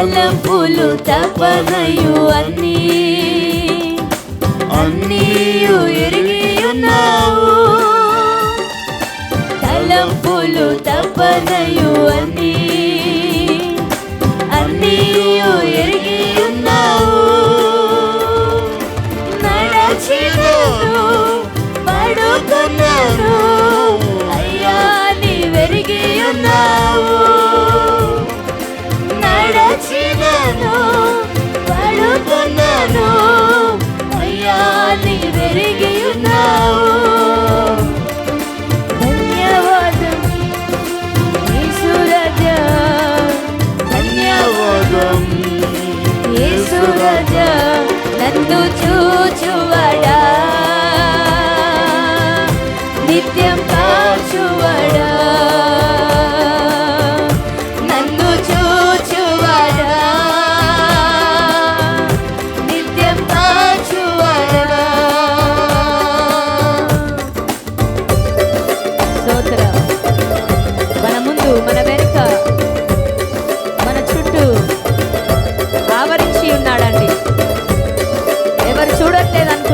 తలపులు తపనయు అన్నీ. అన్నీయు ఎరిగి ఉన్నావు. తలంపులు తపనయు అన్నీ. అన్నీయు ఎరిగి ఉన్నావు. నడచిన పడుకున్నాను. sergi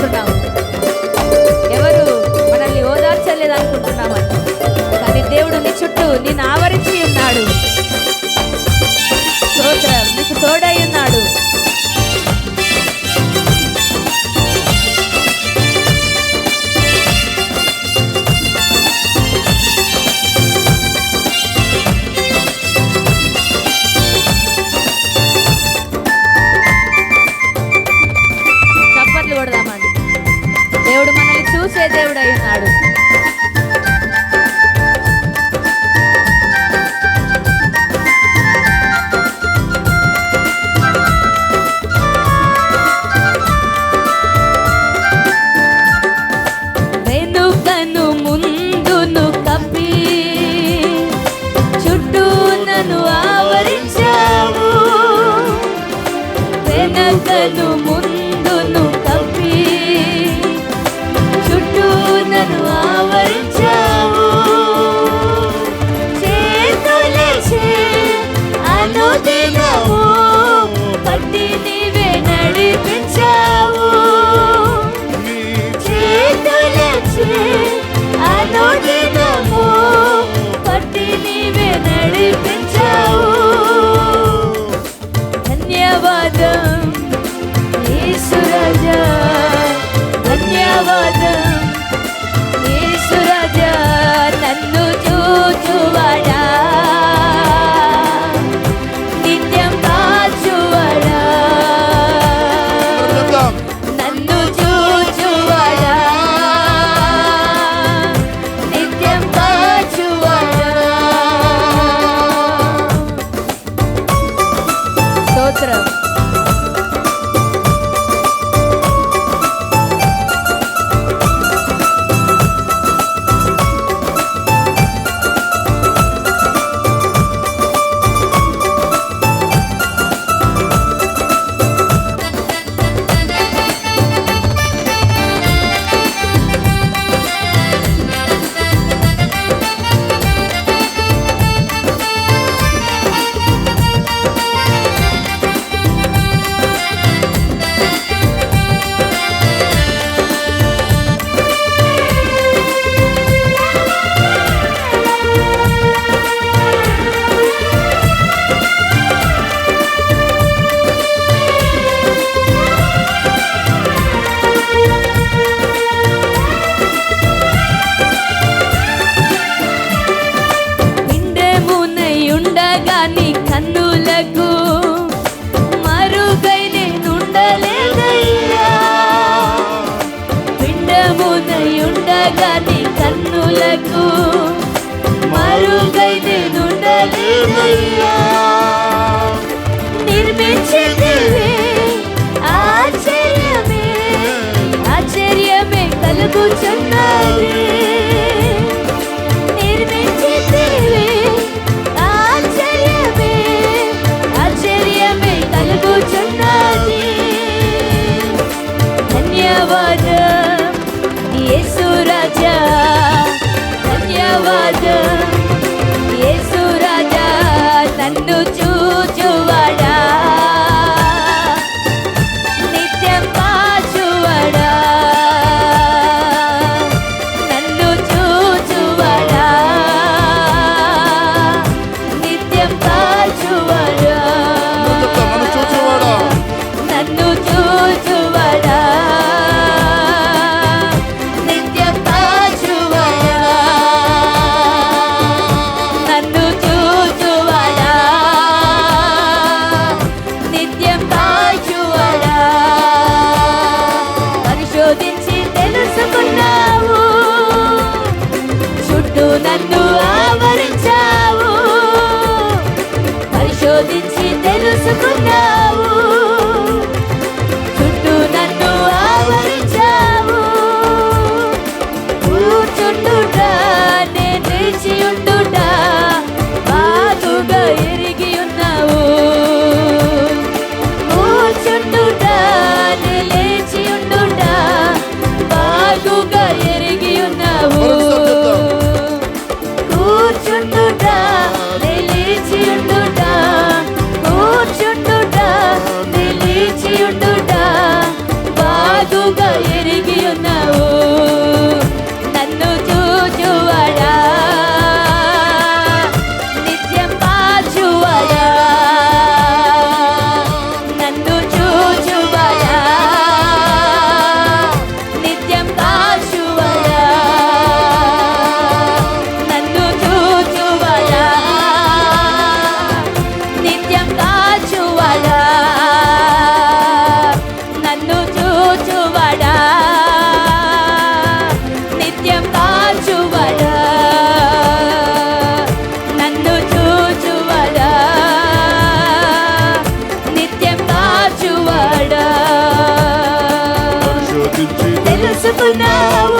అనుకుంటున్నాము. ఎవరు మనల్ని ఓదార్చలేదు అనుకుంటున్నామని కానీ దేవుడు నీ చుట్టూ నీ నావ tenerte. Hallelujah. తెలుసుకున్నావు